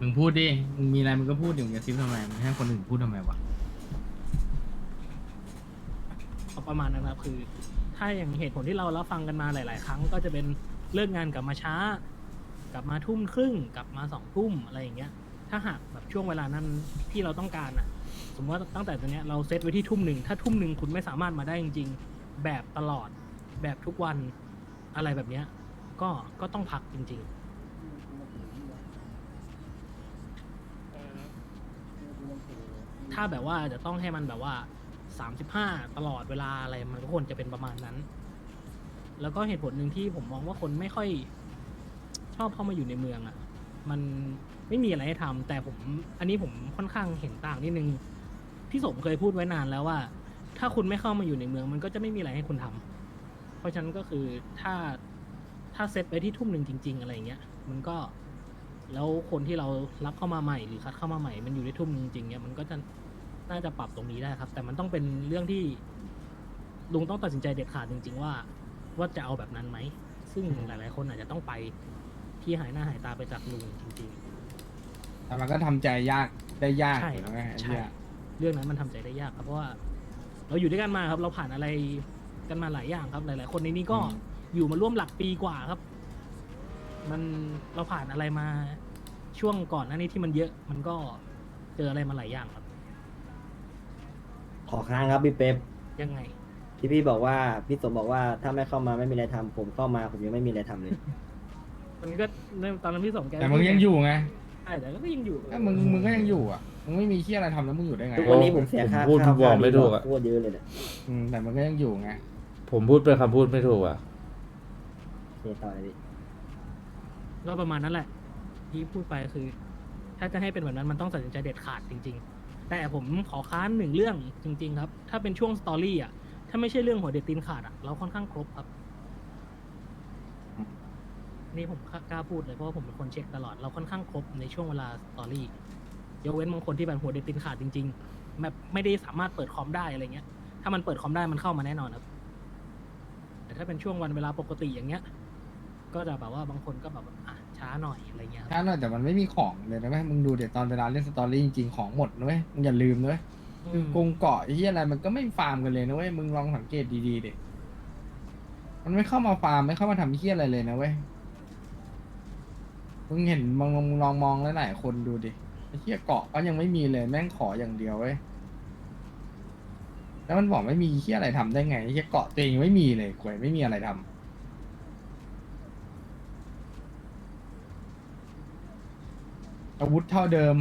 มึงพูดดิ มึงมีอะไรมึงก็พูดดิมึงจะซิปทำไมมึงให้คนอื่นพูดทำไมวะ เอาประมาณนั้นนะครับคือ ถ้าอย่างเหตุผลที่เรารับฟังกันมาหลาย ๆ ครั้ง ก็จะเป็นเลิกงานกลับมาช้า กลับมาทุ่มครึ่ง กลับมาสองทุ่มอะไรอย่างเงี้ย ถ้าหากแบบช่วงเวลานั้นที่เราต้องการอะ สมมติว่าตั้งแต่ตอนเนี้ยเราเซตไว้ที่ทุ่มหนึ่งถ้าทุ่มหนึ่งคุณไม่สามารถมาได้จริง ๆ แบบตลอดแบบทุกวันอะไรแบบเนี้ยก็ก็ต้องพักจริง ๆ ถ้าแบบว่าจะต้องให้มันแบบว่าสามสิบห้าตลอดเวลาอะไรมันก็ควรจะเป็นประมาณนั้น แล้วก็เหตุผลหนึ่งที่ผมมองว่าคนไม่ค่อย ชอบเข้ามาอยู่ในเมืองอะ่ะ มันไม่มีอะไรให้ทำแต่ผม อันนี้ผมค่อนข้างเห็นต่างนิดนึงพี่สมเคยพูดไว้นานแล้วว่า ถ้าคุณไม่เข้ามาอยู่ในเมือง มันก็จะไม่มีอะไรให้คุณทำเพราะฉะนั้นก็คือถ้าถ้าเซตไปที่ทุ่มหนึ่งจริง ๆ อะไรเงี้ย มันก็แล้วคนที่เรารับเข้ามาใหม่หรือคัดเข้ามาใหม่ มันอยู่ในทุ่มหนึ่งจริงเนี่ยมันก็จะ น่าจะปรับตรงนี้ได้ครับ แต่มันต้องเป็นเรื่องที่ลุงต้องตัดสินใจเด็ดขาดจริง ๆ ว่า ว่าจะเอาแบบนั้นไหม ซึ่งหลาย ๆ คนอาจจะต้องไปที่หายหน้าหายตาไปจากลุงจริง แต่มันก็ทำใจยากได้ยากใช่อยู่นะไอ้ใช่เหี้ยๆ เรื่องนั้นมันทำใจได้ยากครับเพราะว่าเราอยู่ด้วยกันมาครับ เราผ่านอะไรกันมาหลายอย่างครับ หลาย ๆ คนในนี้ก็อยู่มาร่วมหลักปีกว่าครับ มันเราผ่านอะไรมาช่วงก่อนหน้านี้ที่มันเยอะ มันก็เจออะไรมาหลายอย่างครับ ขอค้างครับพี่เป๊ปยังไง ที่พี่บอกว่าพี่สมบอกว่าถ้าไม่เข้ามาไม่มีอะไรทำผมเข้ามาผมยังไม่มีอะไรทำเลย มันก็ในตอนนั้นพี่สมแกแต่มึงยังอยู่ไงใช่แต่ก็ยังอยู่ถ้ามึงมึงก็ยังอยู่อะมึงไม่มีเชี่ยอะไรทำแล้วมึงอยู่ได้ไงทุกวันนี้ผมเสียค่าผมพูดข้าวบอกค่าไม่ถูกอะโคตรเยอะเลยเนี่ยอืมแต่มันก็ยังอยู่ไงผมพูดเป็นคำพูดไม่ถูกอะ เสียต่อเลยพี่ก็ประมาณนั้นแหละที่พูดไปคือ ถ้าจะให้เป็นแบบนั้นมันต้องตัดสินใจเด็ดขาดจริงๆ แต่ผมขอค้านหนึ่งเรื่องจริง ๆ ครับ ถ้าเป็นช่วงสตอรี่อะ ถ้าไม่ใช่เรื่องหัวเด็ดตีนขาดอะ เราค่อนข้างครบครับ นี่ผมกล้าพูดเลยเพราะว่าผมเป็นคนเช็คตลอด เราค่อนข้างครบในช่วงเวลาสตอรี่ ยกเว้นบางคนที่แบบหัวเด็ดตีนขาดจริงๆแบบไม่ได้สามารถเปิดคอมได้อะไรเงี้ย ถ้ามันเปิดคอมได้มันเข้ามาแน่นอนครับ แต่ถ้าเป็นช่วงวันเวลาปกติอย่างเงี้ย ก็จะแบบว่าบางคนก็แบบ ช้าหน่อยอะไรเงี้ยครับถ้าหน่อยแต่มันไม่มีของเลยนะเว้ยมึงดูเดี๋ยวตอนเวลาเล่นสตอรี่จริงๆของหมดนะเว้ยมึงอย่าลืมนะเว้ยคือกงเกาะไอ้เหี้ยอะไรมันก็ไม่ฟาร์มกันเลยนะเว้ยมึงลองสังเกตดีๆดิมันไม่เข้ามาฟาร์มไม่เข้ามาทำเหี้ยอะไรเลยนะเว้ยมึงเห็นมองมึงลองมองหลายๆคนดูดิไอ้เหี้ยเกาะก็ยังไม่มีเลยแม่งขออย่างเดียวเว้ยแล้วมันบอกไม่มีเหี้ยอะไรทำได้ไงไอ้เหี้ยเกาะตัวเองไม่มีเลยกวยไม่มีอะไรทำ อาวุธเท่าเดิม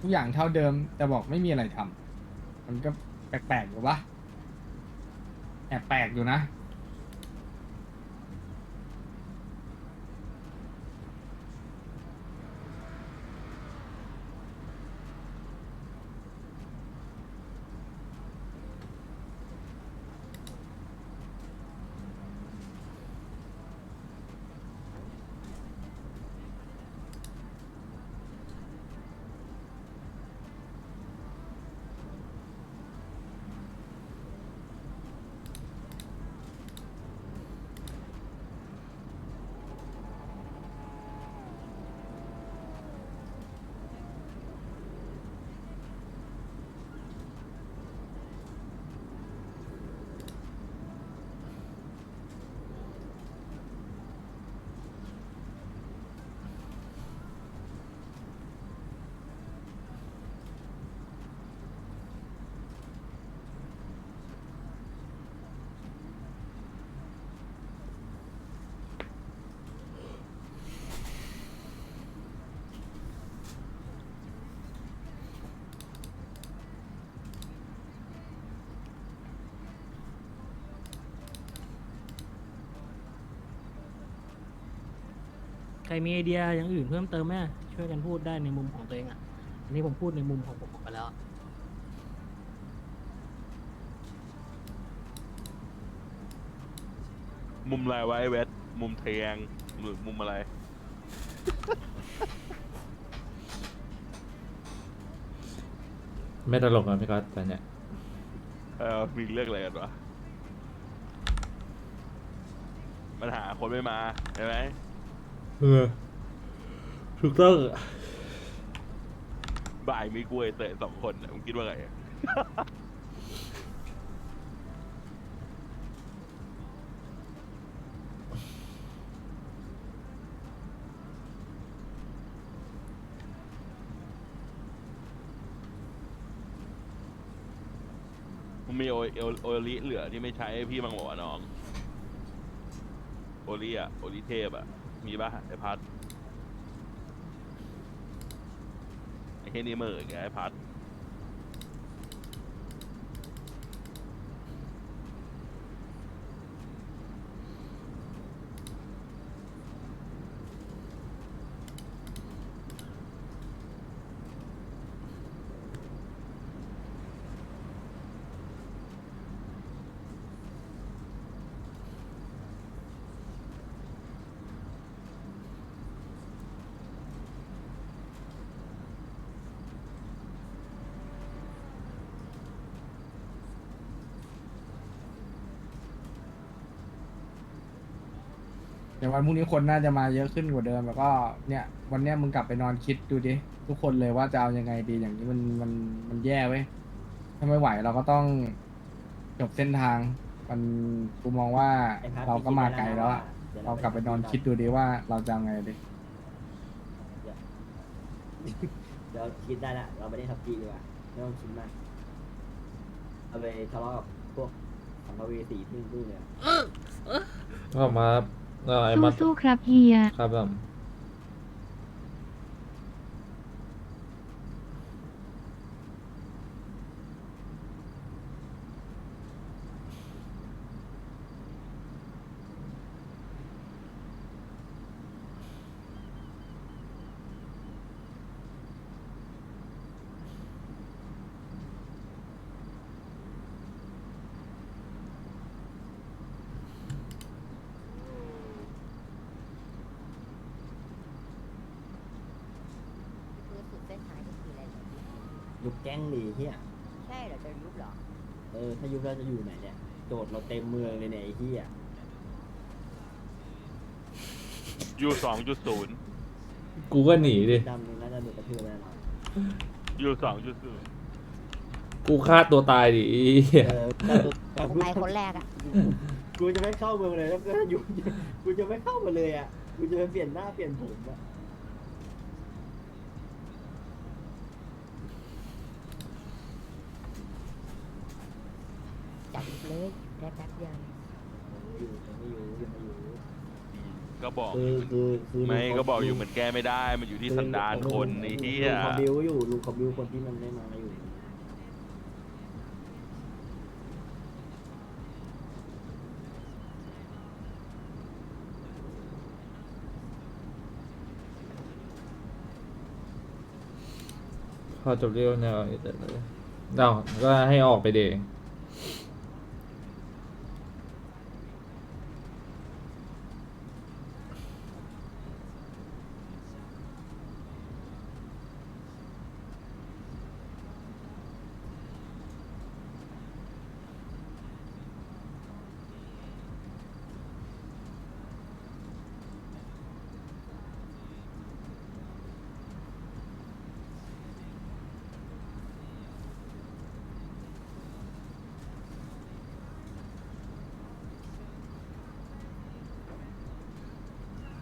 ทุกอย่างเท่าเดิม แต่บอกไม่มีอะไรทำมันก็แปลกๆอยู่ปะแอบแปลกอยู่นะ ครมีไอเดียอย่างอื่นเพิ่มเติมไหมช่วยกันพูดได้ในมุมของตัวเองอะอันนี้ผมพูดในมุมของผมออกไปแล้ว มุมอะไรไวะไอ้เวทมุมเทียงหรือมุมอะไร ไม่ตลกนะพี่ก๊อตตอนเนี้ยเออมีเรื่องอะไรกันวะปัญหาคนไม่มาใช่ไหมเออ ถูกต้องบ่ายมีกล้วยเตะสองคนน่ะมึงคิดว่าไง มึงมีโอโอโอลิเหลือที่ไม่ใช้ให้พี่บ้างบอกว่าวะน้อง โอลิอะโอลิเทพอะ มีป่ะไอพัดไอเฮนี่เหมื่อไงไอพัด เดี๋ยววันพรุ่งนี้คนน่าจะมาเยอะขึ้นกว่าเดิมแล้วก็เนี่ยวันเนี้ยมึงกลับไปนอนคิดดูดิทุกคนเลยว่าจะเอายังไงดีอย่างนี้มันมันมันแย่เว้ยถ้าไม่ไหวเราก็ต้องจบเส้นทาง มันกูมองว่าไอ้พัดเราก็มาไกลแล้วอะดี๋ยวเรากลับไปนอนคิดดูดิว่าเราจะเอาไงดีเดี๋ยวคิดได้ละเราไปเล่นทับจีดีกว่าไม่ต้องคิดมากเอาไปทะเลาะกับพวกสัมภเวสีที่นู่นเลยอะก็มาก็ ไอ้มัดสู้ๆครับเฮีย ครับผม คือสุดเส้นทางนี่คืออะไรเหรอ ยุบแก๊งดีเฮียใช่เหรอจะยุบเหรอเออถ้ายุบเราจะอยู่ไหนเนี่ยโจทย์เราเต็มเมืองเลยเนี่ยไอ้เฮียยูสองจุดศูนย์กูก็หนีดิ ดำมึงน่าจะโดนกระทืบแน่นอนยูสองจุดศูนย์กูฆ่าตัวตายดิไอ้เหี้ยเออถ้าตัวแต่กูไปคนแรกอะกูจะไม่เข้าเมืองเลยแล้วก็อยู่กูจะไม่เข้ามาเลยอะกูจะไปเปลี่ยนหน้าเปลี่ยนผมอะ จับ เลยได้แป๊บเดียวอยู่จะไม่อยู่จะไม่อยู่ก็บอกคือคือคือไม่ลุงก็บอกอยู่ลุงเหมือนแก้ไม่ได้ มันอยู่ที่สันดานคนไอ้เหี้ยลุงเขาบิวอยู่ลุงเขาบิวคนที่มันไม่มาอยู่พอจบเรื่องเนี่ยเอาแต่เลยเราก็ให้ออกไปเดง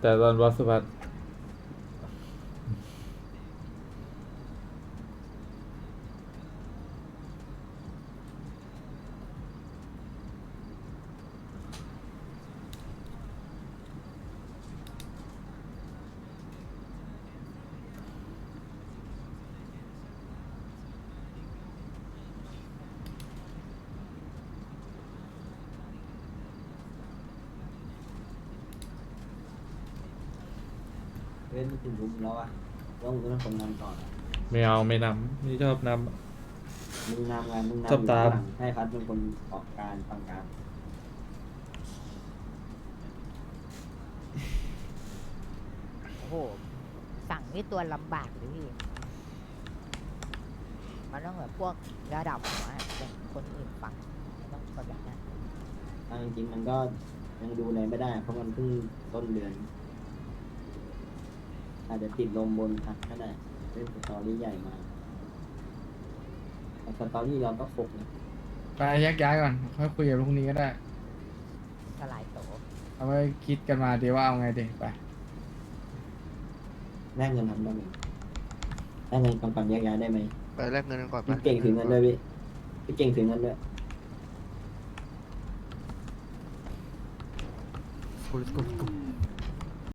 แต่ตอนวัดสุพัฒน์ เว้นถึงลุงแล้วอะแล้วมึงก็เป็นคนนำก่อนอะไม่เอาไม่นำไม่ชอบน มึงนำงานมึงนำชอบตามอยู่ข้งหลังให้พัดเป็นคนออกการฟังการโอ้โห สั่งนี่ตัวลำบากเลยพี่ มันต้องแบบพวกระดับหัวอย่างคนอื่นฟังต้องคนแบบนั้น เอาจริงๆมันก็ยังดูอะไรไม่ได้ เพราะมันเพิ่งต้นเดือน อาจจะติดลมบนพักก็ได้เล่นสตอรี่ใหญ่มาสตอรี่เราก็ครบนะไปแยกย้ายก่อนค่อยคุยกันพรุ่งนี้ก็ได้ สลายโตเอาไว้คิดกันมาดีว่าเอาไงดีไป แลกเงินทำได้ไหมแลกเงินก่อนก่อนแยกย้ายได้ไหมไปแลกเงินกันก่อนไปพี่เก่งถือเงินด้วยพี่พี่เก่งถือเงินด้วยกูกูกู